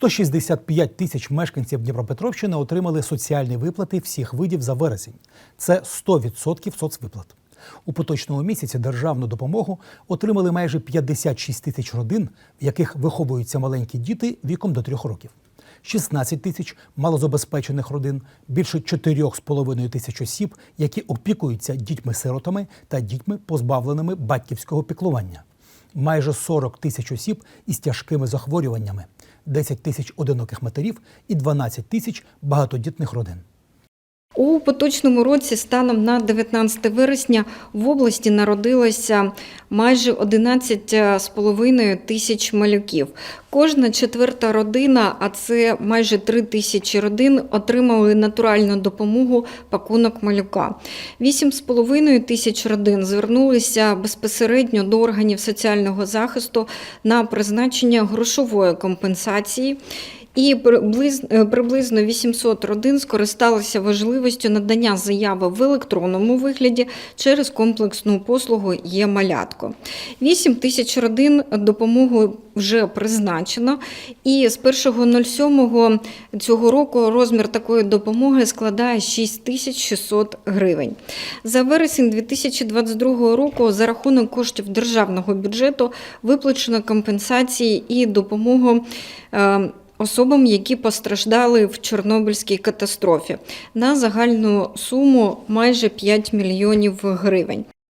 165 тисяч мешканців Дніпропетровщини отримали соціальні виплати всіх видів за вересень. Це 100% соцвиплат. У поточному місяці державну допомогу отримали майже 56 тисяч родин, в яких виховуються маленькі діти віком до 3 років. 16 тисяч малозабезпечених родин, більше 4,5 тисяч осіб, які опікуються дітьми-сиротами та дітьми, позбавленими батьківського піклування. Майже 40 тисяч осіб із тяжкими захворюваннями, 10 тисяч одиноких матерів і 12 тисяч багатодітних родин. У поточному році станом на 19 вересня в області народилося майже 11,5 тисяч малюків. Кожна четверта родина, а це майже 3 тисячі родин, отримали натуральну допомогу пакунок малюка. 8,5 тисяч родин звернулися безпосередньо до органів соціального захисту на призначення грошової компенсації. І приблизно, е, приблизно 800 родин скористалися важливістю надання заяви в електронному вигляді через комплексну послугу є малятко. 8 тисяч родин допомогу вже призначено, і з 1.07 цього року розмір такої допомоги складає 6600 гривень. За вересень 2022 року за рахунок коштів державного бюджету виплачено компенсації і допомогу. Особам, які постраждали в Чорнобильській катастрофі на загальну суму майже 5 мільйонів гривень.